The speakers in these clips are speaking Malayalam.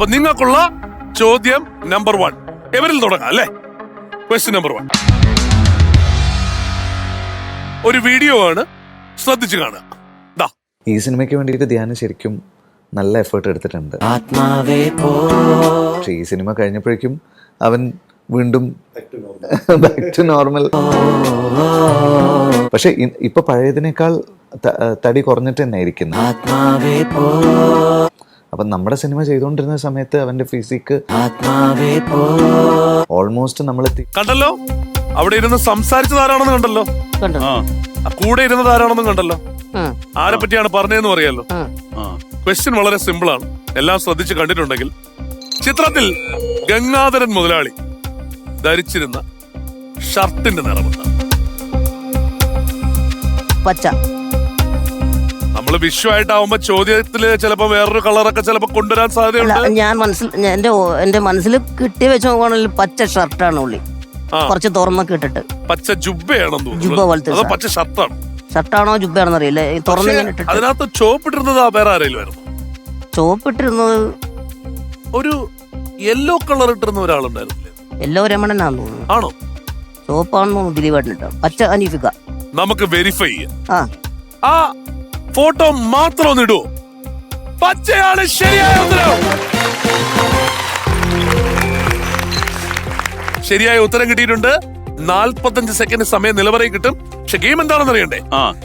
അപ്പൊ നിങ്ങൾക്കുള്ള ചോദ്യം നമ്പർ വൺ എവരിൽ തുടങ്ങാം അല്ലേ? ക്വസ്റ്റ്യൻ നമ്പർ വൺ ഒരു വീഡിയോ ആണ് ശ്രദ്ധിച്ചു കാണുക. ദാ. ഈ സിനിമയ്ക്ക് വേണ്ടിയിട്ട് ധ്യാനം ശരിക്കും നല്ല എഫേർട്ട് എടുത്തിട്ടുണ്ട്. പക്ഷെ ഈ സിനിമ കഴിഞ്ഞപ്പോഴേക്കും അവൻ വീണ്ടും ബാക്ക് ടു നോർമൽ പക്ഷെ ഇപ്പൊ പഴയതിനേക്കാൾ തടി കുറഞ്ഞിട്ട് തന്നെ ഇരിക്കുന്നത് അപ്പൊ നമ്മുടെ സിനിമ ചെയ്തുകൊണ്ടിരുന്ന സമയത്ത് അവന്റെ ഫിസിക്ക് ഓൾമോസ്റ്റ് നമ്മൾ കണ്ടല്ലോ? അവിടെ ഇരുന്ന് സംസാരിച്ചത് ആരാണെന്ന് കണ്ടല്ലോ? കണ്ടോ. ആ കൂടെ ഇരുന്നത് ആരാണെന്നും കണ്ടല്ലോ ആരെ പറ്റിയാണ് പറഞ്ഞതെന്ന് അറിയാലോ? ആ. ക്വസ്റ്റ്യൻ വളരെ സിമ്പിൾ ആണ്. എല്ലാം ശ്രദ്ധിച്ച് കണ്ടിട്ടുണ്ടെങ്കിൽ ചിത്രത്തിൽ ഗംഗാധരൻ മുതലാളി ധരിച്ചിരുന്ന ഷർട്ടിന്റെ നിറമെന്താണ് പച്ച. നമ്മൾ വിഷുവായിട്ടാവുമ്പോ ചോദ്യത്തിൽ ചിലപ്പോ വേറൊരു കളറൊക്കെ ചിലപ്പോ കൊണ്ടുവരാൻ സാധ്യത സാധ്യതയുണ്ട് ഞാൻ മനസ്സിൽ ഞാൻ- എന്റെ ഓ- എന്റെ മനസ്സിൽ കിട്ടി വെച്ച് നോക്കുകയാണെങ്കിൽ പച്ച ഷർട്ടാണ് ഉള്ളി. ആ. കുറച്ച് തുറന്നൊക്കെ ഇട്ടിട്ട്. പച്ച ജുബയാണെന്ന് ജുബ്ബ തോന്നുന്നു പോലത്തെ അതോ സാധനം. പച്ച ഷർട്ടാണ്? ഷർട്ടാണോ ജുബയാണെന്ന് അറിയില്ല തുറന്ന് പക്ഷേ ഇങ്ങനെ ഇട്ടിട്ട്. അതിനകത്ത് ചോപ്പിട്ടിരുന്നത് ആ വേറെ ആരെങ്കിലും ആയിരുന്നു? ചോപ്പിട്ടിരുന്നത് ഒരു യെല്ലോ കളർ ഇട്ടിരുന്ന ഒരാളുണ്ടായിരുന്നില്ലേ? എല്ലോ രമണനാന്ന് തോന്നുന്നു. ആണോ? ചോപ്പാണെന്ന് തോന്നുന്നു ദിലീപായിട്ടിട്ട പച്ച അനീഫിക്ക. നമുക്ക് വെരിഫൈ ചെയ്യാം. ആ. ആ ഫോട്ടോ മാത്രം ഒന്ന് ഇടൂ. പച്ചയാണ് ശരിയായ ഉത്തരം. ശരിയായ ഉത്തരം കിട്ടിയിട്ടുണ്ട്. നാൽപ്പത്തഞ്ച് സെക്കൻഡ് സമയം നിലവറ കിട്ടും. പക്ഷെ ഗെയിം എന്താണെന്ന് അറിയണ്ടേ?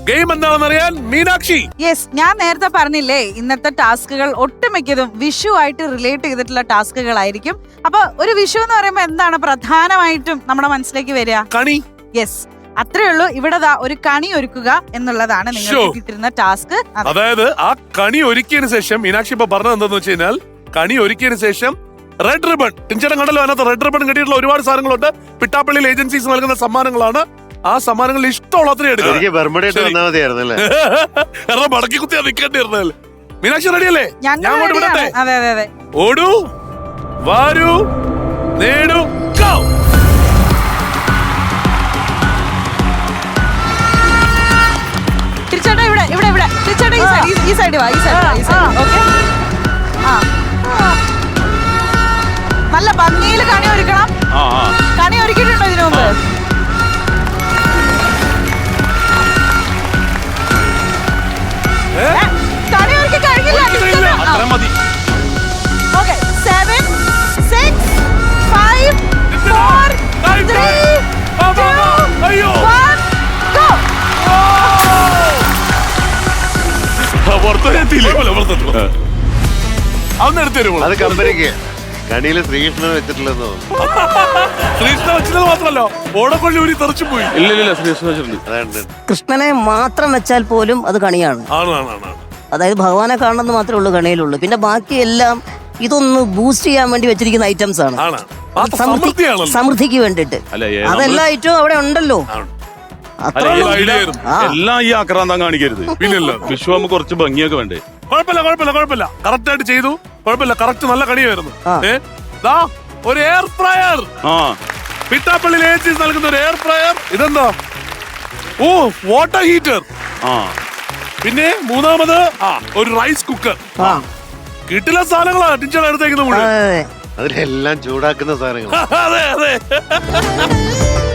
ഗെയിം എന്താണെന്ന് അറിയാൻ മീനാക്ഷി. യെസ് ഞാൻ നേരത്തെ പറഞ്ഞില്ലേ ഇന്നത്തെ ടാസ്കുകൾ ഒട്ടുമിക്കതും വിഷു ആയിട്ട് റിലേറ്റ് ചെയ്തിട്ടുള്ള ടാസ്കുകളായിരിക്കും. അപ്പൊ ഒരു വിഷു എന്ന് പറയുമ്പോൾ എന്താണ് പ്രധാനമായിട്ടും നമ്മുടെ മനസ്സിലേക്ക് വരിക? കണി. യെസ് അത്രേ ഉള്ളൂ. ഇവിടെ ഒരു കണി ഒരുക്കുക എന്നുള്ളതാണ് നിങ്ങൾ കിട്ടിയിരുന്ന ടാസ്ക്. അതായത് ആ കണി ഒരുക്കിയതിനു ശേഷം മീനാക്ഷി ഇപ്പൊ പറഞ്ഞത് എന്താന്ന് വെച്ച് കഴിഞ്ഞാൽ കണി ഒരുക്കിയതിനു ശേഷം റെഡ് റിബൺ ടിഞ്ചടം കണ്ടല്ലോ അതിനകത്ത് റെഡ് റിബൺ കിട്ടിയിട്ടുള്ള ഒരുപാട് സാധനങ്ങളുണ്ട്. പിട്ടാപ്പള്ളിയിൽ ഏജൻസീസ് നൽകുന്ന സമ്മാനങ്ങളാണ്. ആ സമ്മാനങ്ങൾ ഇഷ്ടമുള്ള അത്രയും എടുക്കുക എനിക്ക് ബർമുഡയായിട്ട് ശരി. വന്നാൽ മതിയായിരുന്നു അല്ലേ കാരണം മടക്കി കുത്തിയാ നിൽക്കേണ്ടിയിരുന്നല്ലേ മീനാക്ഷി റെഡിയല്ലേ ഞങ്ങൾ അങ്ങോട്ട് ready ആണ്. വിടട്ടെ അതെ അതെ അതെ. ഓടൂ വാരൂ നേടൂ. സൈഡ് ഈ സൈഡ് വാ ഈ സൈഡ് വാ ഈ സൈഡ് ഓക്കെ അന്ന് അത് കമ്പനിക്ക്. കണിയിൽ ശ്രീകൃഷ്ണൻ വെച്ചിട്ടില്ലെന്ന് തോന്നുന്നു. ശ്രീകൃഷ്ണ വെച്ചത് മാത്രമല്ല ഓടക്കൊള്ളി ഊരി തെറിച്ചു പോയി. ഇല്ല ഇല്ല വെച്ചിട്ടുണ്ട് കൃഷ്ണനെ മാത്രം വെച്ചാൽ പോലും അത് കണിയാണ്. അതായത് ഭഗവാനെ കാണണമെന്ന് മാത്രമേ ഉള്ളൂ കണിയിലുള്ളൂ. പിന്നെ ബാക്കി എല്ലാം ഇതൊന്ന് ബൂസ്റ്റ് ചെയ്യാൻ വേണ്ടി വെച്ചിരിക്കുന്ന ഐറ്റംസ് ആണ്. സമൃദ്ധിക്ക് വേണ്ടിട്ട് അതെല്ലാം ഐറ്റവും അവിടെ ഉണ്ടല്ലോ. അല്ല, ഈ- എല്ലാം ഈ ആക്രാന്തം കാണിക്കരുത്. പിന്നല്ല വിഷു ആകുമ്പോ കുറച്ച് ഭംഗിയൊക്കെ വേണ്ടേ? കുഴപ്പമില്ല കുഴപ്പമില്ല കുഴപ്പമില്ല. കറക്റ്റ് ആയിട്ട് ചെയ്തു. കുഴപ്പമില്ല കറക്റ്റ് നല്ല കണിയായിരുന്നു. ആ. ഏ? ദാ ഒരു എയർ ഫ്രയർ ആ. പിട്ടാപ്പള്ളി ഏജൻസീസ് നൽകുന്ന ഒരു എയർ ഫ്രയർ ഇതെന്താ? ഓ വാട്ടർ ഹീറ്റർ ആ. പിന്നെ മൂന്നാമത് ആ. ഒരു റൈസ് കുക്കർ ആ. കിട്ടില്ല സാധനങ്ങളാ ടീച്ചർ എടുത്തേക്കുന്ന മുഴുവൻ. അതെ അതിലെല്ലാം ചൂടാക്കുന്ന സാധനങ്ങൾ അതെ അതെ.